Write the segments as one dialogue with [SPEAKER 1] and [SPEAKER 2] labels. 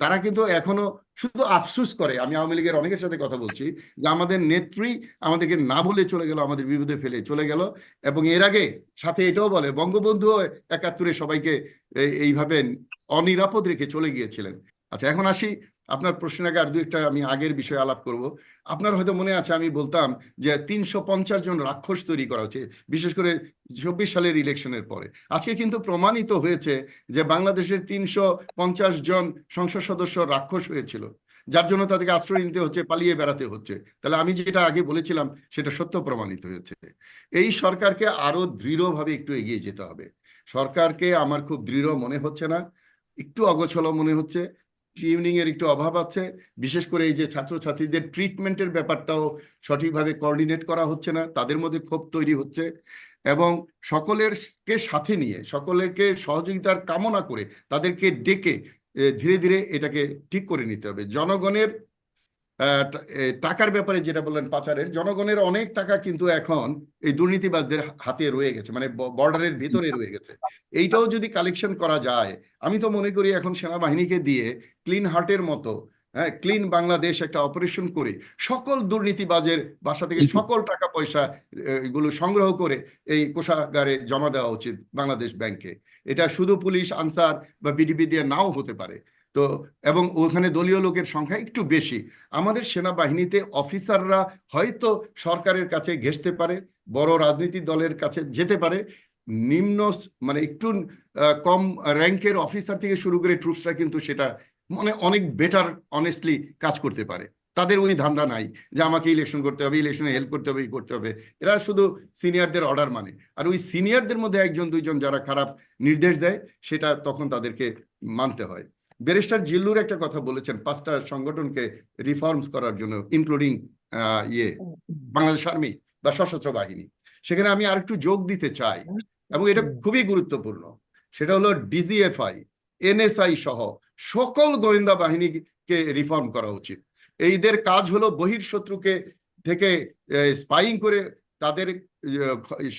[SPEAKER 1] তারা কিন্তু এখনও শুধু আফসুস করে, আমি আওয়ামী লীগের অনেকের সাথে কথা বলছি, যে আমাদের নেত্রী আমাদেরকে না বলে চলে গেল, আমাদের বিপদে ফেলে চলে গেল। এবং এর আগে সাথে এটাও বলে বঙ্গবন্ধু একাত্তরে সবাইকে এইভাবে অনিরাপদ রেখে চলে গিয়েছিলেন। আচ্ছা এখন আসি আপনার প্রশ্নের আগে আর দু একটা আমি আগের বিষয়ে আলাপ করব। আপনার হয়তো মনে আছে, আমি বলতাম যে তিনশো পঞ্চাশ জন রাক্ষস তৈরি করা হচ্ছে, বিশেষ করে চব্বিশ সালের ইলেকশনের পরে। আজকে কিন্তু প্রমাণিত হয়েছে যে বাংলাদেশের তিনশো পঞ্চাশ জন সংসদ সদস্য রাক্ষস হয়েছিল, যার জন্য তাদেরকে আশ্রয় নিতে হচ্ছে, পালিয়ে বেড়াতে হচ্ছে। তাহলে আমি যেটা আগে বলেছিলাম, সেটা সত্য প্রমাণিত হয়েছে। এই সরকারকে আরও দৃঢ়ভাবে একটু এগিয়ে যেতে হবে। সরকারকে আমার খুব দৃঢ় মনে হচ্ছে না, একটু অগোছল মনে হচ্ছে ট্রেনিং এর একটু অভাব আছে। বিশেষ করে এই যে ছাত্রছাত্রীদের ট্রিটমেন্টের ব্যাপারটাও সঠিকভাবে কোঅর্ডিনেট করা হচ্ছে না, তাদের মধ্যে ক্ষোভ তৈরি হচ্ছে এবং সকলেরকে সাথে নিয়ে, সকলেরকে সহযোগিতার কামনা করে তাদেরকে ডেকে ধীরে ধীরে এটাকে ঠিক করে নিতে হবে। জনগণের টাকার ব্যাপারে যেটা বললেন পাচারের জনগণের অনেক টাকা কিন্তু এখন এই দুর্নীতিবাজদের হাতে রয়ে গেছে মানে বর্ডারের ভিতরে রয়ে গেছে। এইটাও যদি কালেকশন করা যায় আমি তো মনে করি এখন সেনাবাহিনীকে দিয়ে ক্লিন হার্টের মতো হ্যাঁ ক্লিন বাংলাদেশ একটা অপারেশন করে সকল দুর্নীতিবাজের বাসা থেকে সকল টাকা পয়সা এগুলো সংগ্রহ করে এই কোষাগারে জমা দেওয়া উচিত বাংলাদেশ ব্যাংকে। এটা শুধু পুলিশ আনসার বা বিডিপি দিয়ে নাও হতে পারে। তো, এবং ওখানে দলীয় লোকের সংখ্যা একটু বেশি। আমাদের সেনাবাহিনীতে অফিসাররা হয়তো সরকারের কাছে ঘেঁষতে পারে, বড় রাজনৈতিক দলের কাছে যেতে পারে। নিম্ন মানে একটু কম র্যাঙ্কের অফিসার থেকে শুরু করে ট্রুপসরা কিন্তু সেটা মানে অনেক বেটার অনেস্টলি কাজ করতে পারে। তাদের ওই ধান্দা নাই যে আমাকে ইলেকশন করতে হবে ইলেকশনে হেল্প করতে হবে করতে হবে। এরা শুধু সিনিয়রদের অর্ডার মানে। আর ওই সিনিয়রদের মধ্যে একজন, দুইজন যারা খারাপ নির্দেশ দেয়, সেটা তখন তাদেরকে মানতে হয়। ব্যারিস্টার জিল্লুর একটা কথা বলেছেন, পাঁচটা সংগঠনকে রিফর্মস করার জন্য ইনক্লুডিং ইয়ে বাংলাদেশ আর্মি বা সশস্ত্র বাহিনী। সেখানে আমি আরেকটু যোগ দিতে চাই, এবং এটা খুবই গুরুত্বপূর্ণ। সেটা হলো ডিজিএফআই এনএসআই সহ সকল গোয়েন্দা বাহিনীকে রিফর্ম করা উচিত। এইদের কাজ হলো বহির্শত্রুকে থেকে স্পাইং করে তাদের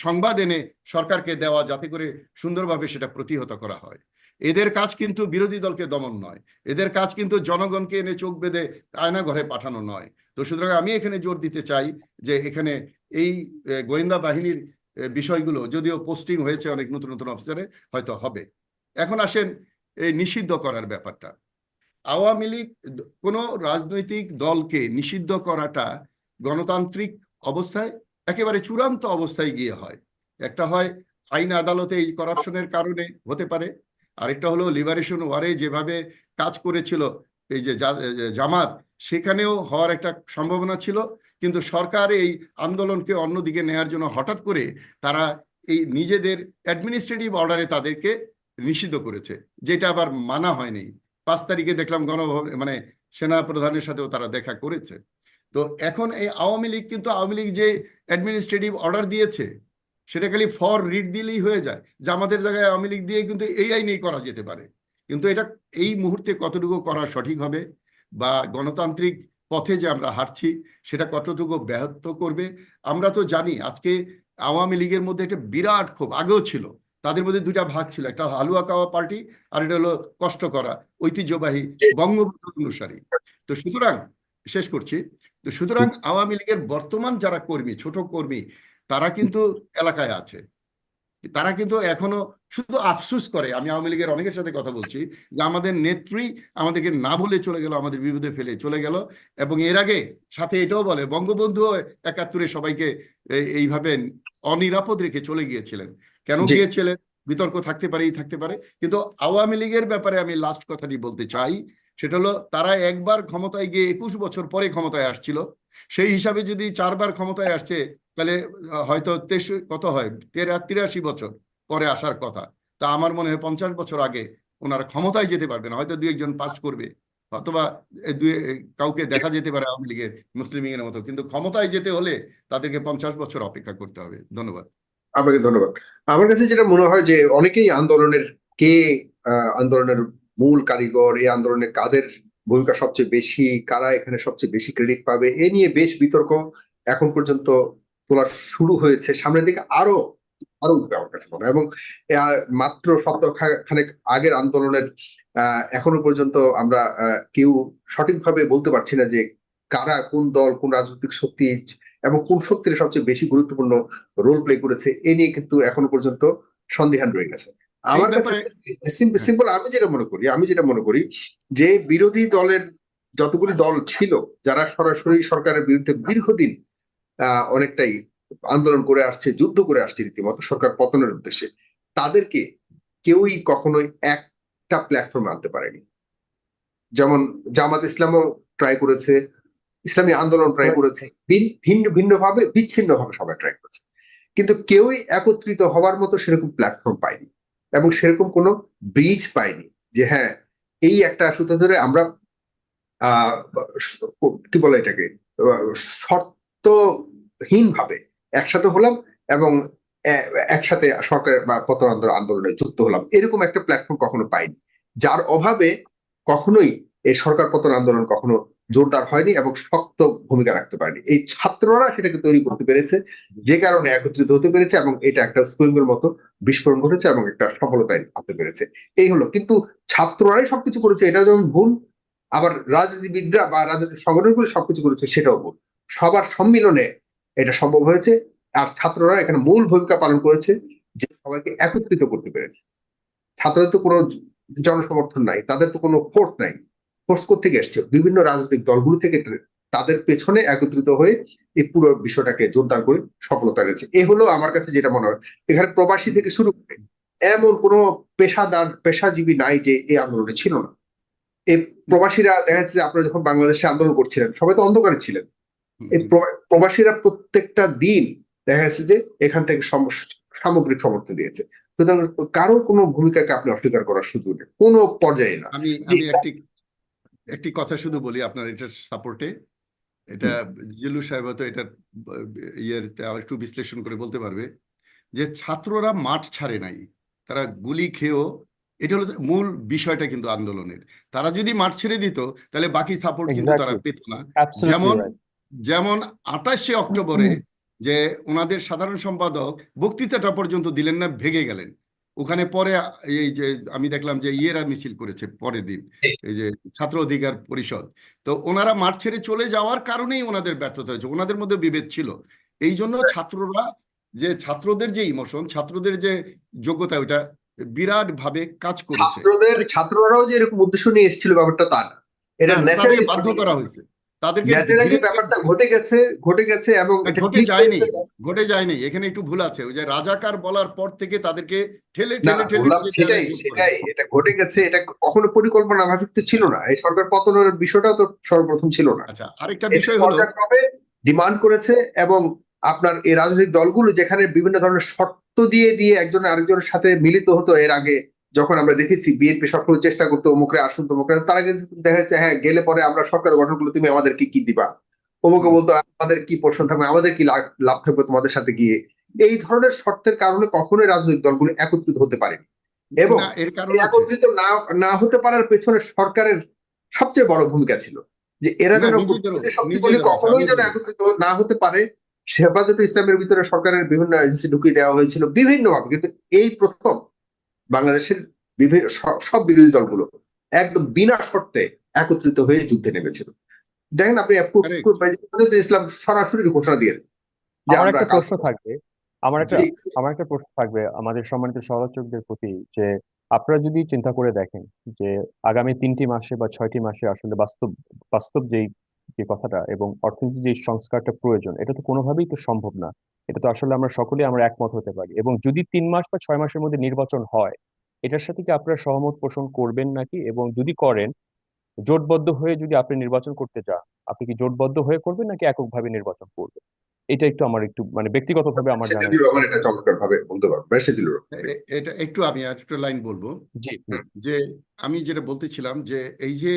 [SPEAKER 1] সংবাদ এনে সরকারকে দেওয়া, যাতে করে সুন্দরভাবে সেটা প্রতিহত করা হয়। এদের কাজ কিন্তু বিরোধী দলকে দমন নয়। এদের কাজ কিন্তু জনগণকে এনে চোখ বেঁধে আয়না ঘরে পাঠানো নয়। তো সুতরাং আমি এখানে জোর দিতে চাই যে এখানে এই গোয়েন্দা বাহিনীর বিষয়গুলো যদিও পোস্টিং হয়েছে অনেক নতুন নতুন অফিসারে, হয়তো হবে। এখন আসেন এই নিষিদ্ধ করার ব্যাপারটা। আওয়ামী লীগ কোনো রাজনৈতিক দলকে নিষিদ্ধ করাটা গণতান্ত্রিক অবস্থায় একেবারে চূড়ান্ত অবস্থায় গিয়ে হয়। একটা হয় আইন আদালতে এই করাপশনের কারণে হতে পারে আরেকটা হলো লিবারেশন ওয়ারে যেভাবে কাজ করেছিল, এই যে জামাত, সেখানেও হওয়ার একটা সম্ভাবনা ছিল। কিন্তু সরকার এই আন্দোলনকে অন্যদিকে নেয়ার জন্য হঠাৎ করে তারা এই নিজেদের অ্যাডমিনিস্ট্রেটিভ অর্ডারে তাদেরকে নিষিদ্ধ করেছে, যেটা আবার মানা হয়নি। পাঁচ তারিখে দেখলাম গণভবন মানে সেনা প্রধানের সাথেও তারা দেখা করেছে। তো এখন এই আওয়ামী লীগ কিন্তু আওয়ামী লীগ যে অ্যাডমিনিস্ট্রেটিভ অর্ডার দিয়েছে সেটা খালি ফর রিড দিলেই হয়ে যায়। যে আমাদের জায়গায় আওয়ামী লীগ দিয়ে কিন্তু এই আইনেই করা যেতে পারে। কিন্তু এটা এই মুহূর্তে কতটুকু করা সঠিক হবে বা গণতান্ত্রিক পথে যে আমরা হাঁটছি সেটা কতটুকু ব্যাহত করবে আমরা তো জানি আজকে আওয়ামী লীগের মধ্যে একটা বিরাট ক্ষোভ আগেও ছিল। তাদের মধ্যে দুটা ভাগ ছিল একটা হালুয়া কাওয়া পার্টি আর এটা হলো কষ্ট করা ঐতিহ্যবাহী বঙ্গবন্ধু অনুসারী। তো সুতরাং শেষ করছি তো সুতরাং আওয়ামী লীগের বর্তমান যারা কর্মী ছোট কর্মী তারা কিন্তু এলাকায় আছে। তারা কিন্তু এখনও শুধু আফসুস করে আমি আওয়ামী লীগের অনেকের সাথে কথা বলছি যে আমাদের নেত্রী আমাদেরকে না বলে চলে গেল আমাদের বিপদে ফেলে চলে গেল এবং এর আগে সাথে এটাও বলে বঙ্গবন্ধু একাত্তরে সবাইকে এইভাবে অনিরাপদ রেখে চলে গিয়েছিলেন। কেন। গিয়েছিলেন? বিতর্ক থাকতে পারেই থাকতে পারে। কিন্তু আওয়ামী লীগের ব্যাপারে আমি লাস্ট কথাটি বলতে চাই সেটা হলো তারা একবার ক্ষমতায় গিয়ে একুশ বছর পরে ক্ষমতায় আসছিল। সেই হিসাবে যদি চারবার ক্ষমতায় আসছে তাহলে হয়তো তেইশ, কত হয়? তেরা, তিরাশি বছর পরে আসার কথা। তা আমার মনে হয় পঞ্চাশ বছর আগে ওনারা ক্ষমতায় যেতে পারবে না। হয়তো দুই একজন পাস করবে, অথবা দুই কাউকে দেখা যেতে পারে আওয়ামী লীগের মুসলিম লীগের মতো। কিন্তু ক্ষমতায় যেতে হলে তাদেরকে পঞ্চাশ বছর অপেক্ষা করতে হবে। ধন্যবাদ।
[SPEAKER 2] আপনাকে ধন্যবাদ। আমার কাছে যেটা মনে হয় যে অনেকেই আন্দোলনের কে আন্দোলনের মূল কারিগর এই আন্দোলনে কাদের ভূমিকা সবচেয়ে বেশি, কারা এখানে সবচেয়ে বেশি ক্রেডিট পাবে, এ নিয়ে বেশ বিতর্ক এখন পর্যন্ত তোলা শুরু হয়েছে সামনের দিকে আরও আরও উঠবে আমার কাছে মনে হয়। এবং মাত্র সপ্তাহ খানেক আগের আন্দোলনের এখনও পর্যন্ত আমরা কেউ সঠিকভাবে বলতে পারছি না যে কারা কোন দল কোন রাজনৈতিক শক্তি এবং কোন শক্তির সবচেয়ে বেশি গুরুত্বপূর্ণ রোল প্লে করেছে এ নিয়ে কিন্তু এখনও পর্যন্ত সন্দেহান রয়ে গেছে। আমার কাছে সিম্পল আমি যেটা মনে করি আমি যেটা মনে করি যে বিরোধী দলের যতগুলি দল ছিল যারা সরাসরি সরকারের বিরুদ্ধে দীর্ঘদিন অনেকটাই আন্দোলন করে আসছে যুদ্ধ করে আসছে রীতিমতো সরকার পতনের উদ্দেশ্যে। তাদেরকে কেউই কখনোই একটা প্ল্যাটফর্মে আনতে পারেনি। যেমন জামাত ইসলামও ট্রাই করেছে ইসলামী আন্দোলন ট্রাই করেছে ভিন্ন ভিন্ন ভাবে বিচ্ছিন্ন ভাবে সবাই ট্রাই করেছে। কিন্তু কেউই একত্রিত হওয়ার মতো সেরকম প্ল্যাটফর্ম পায়নি এবং সেরকম কোনো ব্রিজ পায়নি যে হ্যাঁ এই একটা সুতো ধরে আমরা আহ কি বলে এটাকে শর্তহীন ভাবে একসাথে হলাম এবং একসাথে সরকার বা আন্দোলন আন্দোলনে যুক্ত হলাম। এরকম একটা প্ল্যাটফর্ম কখনো পাইনি। যার অভাবে কখনোই এই সরকার পতন আন্দোলন কখনো জোরদার হয়নি এবং শক্ত ভূমিকা রাখতে পারেনি। এই ছাত্ররা সেটাকে তৈরি করতে পেরেছে, যে কারণে একত্রিত হতে পেরেছে এবং এটা একটা স্প্রিংয়ের মতো বিস্ফোরণ ঘটেছে এবং একটা সফলতায় আনতে পেরেছে। এই হলো। কিন্তু ছাত্ররাই সবকিছু করেছে এটা যেমন ভুল, আবার রাজনীতিবিদরা বা রাজনৈতিক সংগঠনগুলো সবকিছু করেছে, সেটাও ভুল। সবার সম্মিলনে এটা সম্ভব হয়েছে। আর ছাত্ররা এখানে মূল ভূমিকা পালন করেছে যে সবাইকে একত্রিত করতে পেরেছে। ছাত্রদের তো কোনো জনসমর্থন নাই, তাদের তো কোনো ফোর্স নাই। ফোর্স থেকে এসছে? বিভিন্ন রাজনৈতিক দলগুলো থেকে তাদের পেছনে একত্রিত হয়ে এই পুরো বিষয়টাকে জোরদার করে সফলতা এনেছে। এ হলো আমার কাছে যেটা মনে হয়। এখানে প্রবাসী থেকে শুরু করে এমন কোনো পেশাদার, পেশাজীবী নাই যে এই আন্দোলনে ছিল না। এই প্রবাসীরা দেখা যাচ্ছে আপনারা যখন বাংলাদেশে আন্দোলন করছিলেন, সবাই তো অন্ধকারে ছিলেন। এই প্রবাসীরা প্রত্যেকটা দিন দেখা যাচ্ছে যে এখান থেকে সম- সামগ্রিক সমর্থন দিয়েছে। সুতরাং কারও কোনো ভূমিকাকে আপনি অস্বীকার করার সুযোগ নেই। কোনো পর্যায়ে না।
[SPEAKER 1] আমি একটি একটি কথা শুধু বলি আপনার এটার সাপোর্টে এটা জিল্লু সাহেব হয়তো এটা ইয়েতে আবার একটু বিশ্লেষণ করে বলতে পারবে যে ছাত্ররা মাঠ ছাড়ে নাই। তারা গুলি খেয়েও এটা হলো মূল বিষয়টা কিন্তু আন্দোলনের। তারা যদি মাঠ ছেড়ে দিত তাহলে বাকি সাপোর্ট কিন্তু তারা পেত না। যেমন. যেমন আঠাশে অক্টোবরে যে ওনাদের সাধারণ সম্পাদক বক্তৃতাটা পর্যন্ত দিলেন না ভেগে গেলেন। ওখানে পরে এই যে আমি দেখলাম যে ইয়েরা মিছিল করেছে পরের দিন এই যে ছাত্র অধিকার পরিষদ। তো ওনারা মাঠ ছেড়ে চলে যাওয়ার কারণেই ওনাদের ব্যর্থতা হয়েছে। ওনাদের মধ্যে বিভেদ ছিল। এই জন্য ছাত্ররা যে ছাত্রদের যে ইমোশন ছাত্রদের যে যোগ্যতা ওইটা বিরাট ভাবে কাজ করেছে।
[SPEAKER 2] ছাত্রদের ছাত্ররাও যে এরকম উদ্দেশ্য নিয়ে এসেছিল ব্যাপারটা তা না। এটা
[SPEAKER 1] হ্যাঁ,
[SPEAKER 2] ন্যাচারালি
[SPEAKER 1] বাধ্য করা হয়েছে। তাদেরকে
[SPEAKER 2] ন্যাচারালি ব্যাপারটা ঘটে গেছে ঘটে গেছে এবং
[SPEAKER 1] ঘটে যায়নি। ঘটে যায়নি এখানে একটু ভুল আছে ওই যে রাজাকার বলার পর থেকে তাদেরকে ঠেলে ঠেলে ঠেলে
[SPEAKER 2] সেটাই সেটাই এটা ঘটে গেছে এটা কখনো পরিকল্পনা ছিল না এই সরকার পতনের বিষয়টাও তো সর্বপ্রথম ছিল না
[SPEAKER 1] আচ্ছা আরেকটা
[SPEAKER 2] এটা
[SPEAKER 1] বিষয় হলো
[SPEAKER 2] ডিমান্ড করেছে এবং আপনার এই রাজনৈতিক দলগুলো যেখানে বিভিন্ন ধরনের শর্ত দিয়ে দিয়ে একজন আরেকজনের সাথে মিলিত হতো এর আগে যখন আমরা দেখেছি বিএনপি সবসময় চেষ্টা করতো অমুকরে আসুন তমুকরে তারা কিন্তু দেখা যাচ্ছে হ্যাঁ গেলে পরে আমরা সরকার গঠন করলে তুমি আমাদেরকে কি দিবা? অমুকে বলতো আমাদের কি প্রশ্ন থাকবে? আমাদের কি লাভ থাকবে তোমাদের সাথে গিয়ে? এই ধরনের শর্তের কারণে কখনোই রাজনৈতিক দলগুলো একত্রিত হতে পারেনি। এবং
[SPEAKER 1] এর কারণ
[SPEAKER 2] একত্রিত না না হতে পারার পেছনে সরকারের সবচেয়ে বড় ভূমিকা ছিল। যে এরা যেন শক্তিগুলি কখনোই যেন একত্রিত না হতে পারে হেফাজতে ইসলামের ভিতরে সরকারের বিভিন্ন এজেন্সি ঢুকিয়ে দেওয়া হয়েছিল বিভিন্ন ভাবে কিন্তু এই প্রথম বাংলাদেশের বিভিন্ন সব- বিরোধী দলগুলো একদম বিনা শর্তে একত্রিত হয়ে যুদ্ধে নেমেছিল। দেখেন আপনি ইসলাম সরাসরি ঘোষণা দিয়ে
[SPEAKER 3] আমার একটা প্রশ্ন থাকবে আমার একটা আমার একটা প্রশ্ন থাকবে আমাদের সম্মানিত সহযোগীদের প্রতি যে আপনারা যদি চিন্তা করে দেখেন যে আগামী তিনটি মাসে বা ছয়টি মাসে আসলে বাস্তব বাস্তব যেই যে কথাটা এবং অর্থনীতির যে সংস্কারটা প্রয়োজন এটা তো কোনোভাবেই তো সম্ভব না। এটা তো আসলে আমরা সকলেই আমরা একমত হতে পারি। এবং যদি তিন মাস বা ছয় মাসের মধ্যে নির্বাচন হয় এটার সাথে কি আপনারা সহমত পোষণ করবেন নাকি? এবং যদি করেন জোটবদ্ধ হয়ে যদি আপনি নির্বাচন করতে চান আপনি কি জোটবদ্ধ হয়ে করবেন নাকি এককভাবে নির্বাচন করবেন? এটা একটু আমার একটু মানে ব্যক্তিগতভাবে আমার
[SPEAKER 2] রহমান এটা বলতে পারব।
[SPEAKER 1] একটু আমি আর একটু লাইন বলব।
[SPEAKER 3] জি
[SPEAKER 1] যে আমি যেটা বলতেছিলাম যে এই যে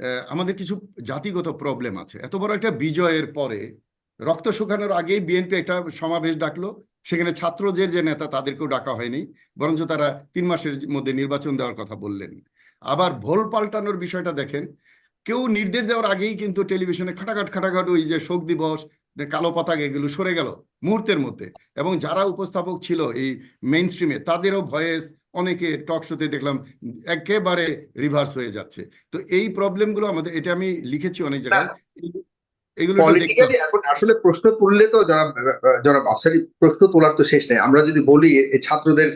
[SPEAKER 1] আহ, আমাদের কিছু জাতিগত প্রবলেম আছে। এত বড় একটা বিজয়ের পরে রক্ত শুকানোর আগেই বিএনপি একটা সমাবেশ ডাকলো। সেখানে ছাত্রদের যে নেতা তাদেরকেও ডাকা হয়নি, বরঞ্চ তারা তিন মাসের মধ্যে নির্বাচন দেওয়ার কথা বললেন। আবার ভোল পাল্টানোর বিষয়টা দেখেন, কেউ নির্দেশ দেওয়ার আগেই কিন্তু টেলিভিশনে খাটাখাট খাটাখাট ওই যে শোক দিবস কালো পতাকা এগুলো সরে গেল মুহূর্তের মধ্যে। এবং যারা উপস্থাপক ছিল এই মেইন স্ট্রিমে তাদেরও ভয়েস অনেকে টক শোতে দেখলাম একেবারে রিভার্স হয়ে যাচ্ছে। তো এই প্রবলেমগুলো আমাদের, এটা আমি লিখেছি অনেক জায়গায়। এগুলো-
[SPEAKER 2] পলিটিক্যালি এখন আসলে প্রশ্ন তুললে তো যারা যারা আফসারি প্রশ্ন তোলার তো শেষ নেই। আমরা যদি বলি ছাত্রদের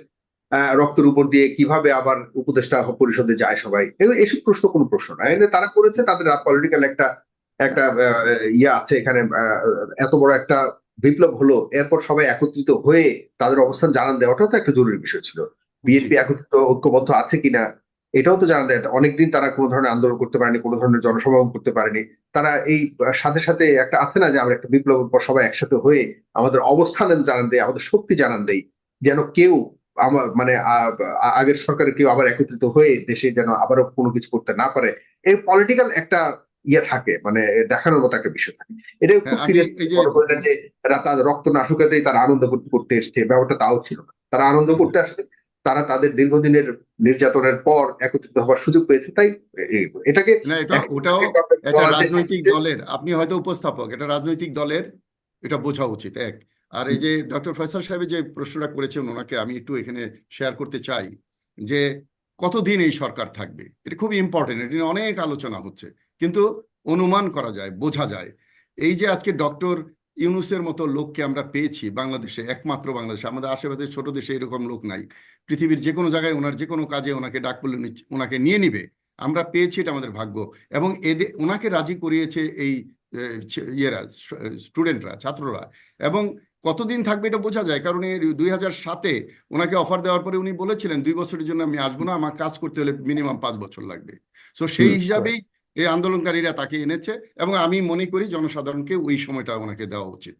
[SPEAKER 2] রক্তের উপর দিয়ে কীভাবে আবার উপদেষ্টা পরিষদে যায় সবাই এসব প্রশ্ন কোনো প্রশ্ন না। তারা করেছে তাদের পলিটিক্যাল একটা একটা ইয়ে আছে এখানে এত বড় একটা বিপ্লব হলো এরপর সবাই একত্রিত হয়ে তাদের অবস্থান জানান দেওয়াটাও তো একটা জরুরি বিষয় ছিল। বিএনপি একত্রিত ঐক্যবদ্ধ আছে কিনা এটাও তো জানান দেয় অনেকদিন তারা কোনো ধরনের আন্দোলন করতে পারেনি কোনো ধরনের জনসমাগম করতে পারেনি। তারা এই সাথে সাথে একটা আছে না যে আমরা একটা বিপ্লবের পর সবাই একসাথে হয়ে আমাদের অবস্থান জানান দেয় আমাদের শক্তি জানান দেই যেন কেউ আমার মানে আগের সরকারের কেউ আবার একত্রিত হয়ে দেশে যেন আবারও কোনো কিছু করতে না পারে এই পলিটিক্যাল একটা ইয়ে থাকে মানে দেখানোর মতো একটা বিষয় থাকে। এটা খুব
[SPEAKER 1] হ্যাঁ,
[SPEAKER 2] সিরিয়াস
[SPEAKER 1] যে-
[SPEAKER 2] মনে করি না যে তাদের রক্ত না শুকাতেই তারা আনন্দ করতে করতে এসছে ব্যাপারটা তাও ছিল না। তারা আনন্দ করতে আসছে তারা তাদের দীর্ঘদিনের নির্যাতনের পর একত্রিত হবার সুযোগ পেয়েছে তাই এটাকে
[SPEAKER 1] এটা ওটাও রাজনৈতিক দলের আপনি হয়তো উপস্থাপক এটা রাজনৈতিক দলের এটা বোঝা উচিত এক। আর এই যে ডক্টর ফয়সাল সাহেব যে প্রশ্নটা করেছেন ওনাকে আমি একটু এখানে শেয়ার করতে চাই যে কতদিন এই সরকার থাকবে? এটা খুবই ইম্পর্টেন্ট এটা নিয়ে অনেক আলোচনা হচ্ছে কিন্তু অনুমান করা যায় বোঝা যায়। এই যে আজকে ডক্টর ইউনুসের মতো লোককে আমরা পেয়েছি বাংলাদেশে একমাত্র বাংলাদেশে। আমাদের আশেপাশে ছোট দেশে এরকম লোক নাই। পৃথিবীর যে কোনো জায়গায় ওনার যে কোনো কাজে ওনাকে ডাক পড়লে ওনাকে নিয়ে নিবে। আমরা পেয়েছি এটা আমাদের ভাগ্য। এবং এদের ওনাকে রাজি করিয়েছে এই ইয়েরা স্টুডেন্টরা ছাত্ররা। এবং কতদিন থাকবে এটা বোঝা যায় কারণ এই দুই হাজার সাতে ওনাকে অফার দেওয়ার পরে উনি বলেছিলেন দুই বছরের জন্য আমি আসব না আমার কাজ করতে হলে মিনিমাম পাঁচ বছর লাগবে। সো সেই হিসাবেই এই আন্দোলনকারীরা তাকে এনেছে এবং আমি মনে করি জনসাধারণকে ওই সময়টা ওনাকে দেওয়া উচিত।